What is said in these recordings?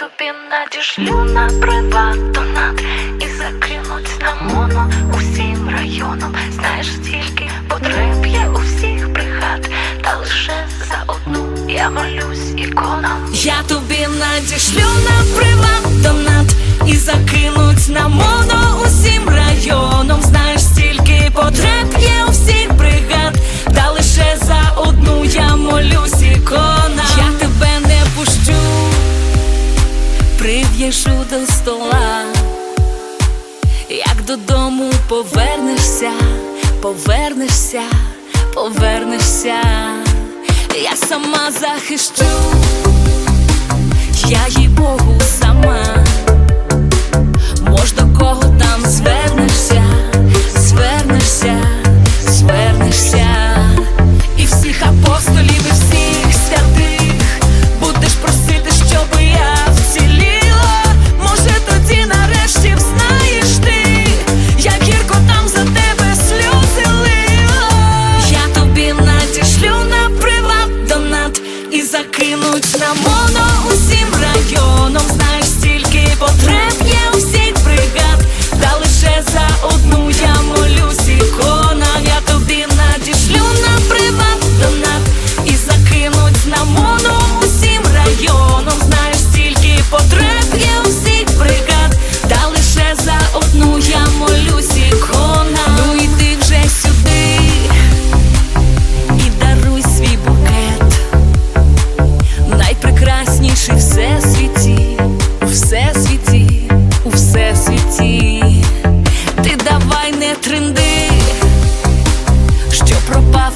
тобі надішлю на приват донат І закинуть на моно усім районом Знаєш, стільки потреб є у всіх бригад Та лише за одну я молюсь іконам Я тобі надішлю на приват донат і закинуть на моно усім районом. Знаєш, стільки потреб прив'яжу до стола. Як додому повернешся, повернешся, повернешся, я сама захищу, я їй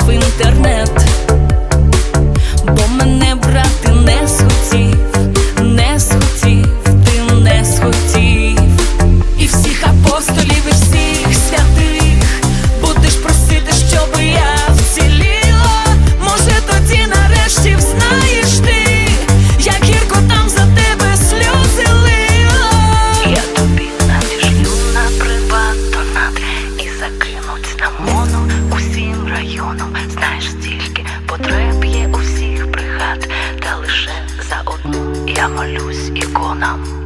пропав інтернет, Знаєш, стільки потреб є у всіх бригад Та лише за одну я молюсь іконам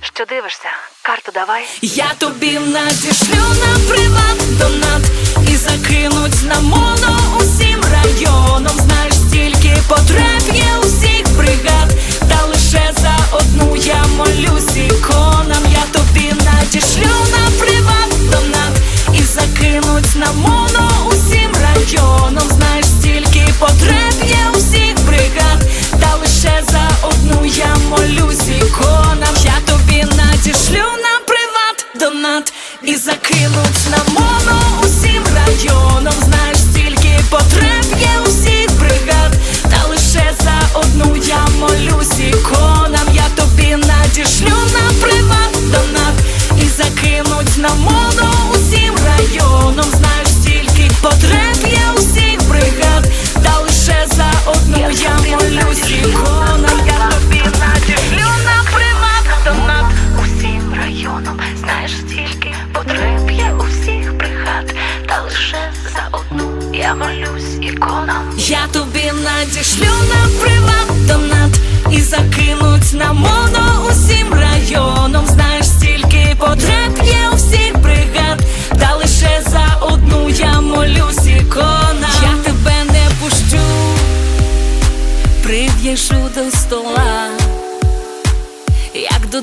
Що дивишся? Карту давай Я тобі надішлю на приват донат і закинуть на моно і закинуть на моно усім районом. Знаєш, стільки потреб є усіх бригад, та лише за одну я молюсь іконам. Я тобі надішлю на приват донат і закинуть на моно молюсь Я тобі надішлю на приват донат і закинуть на моно усім районом. Знаєш, стільки потреб є у всіх бригад, та лише за одну я молюсь ікона. Я тебе не пущу, прив'яжу до стола, як до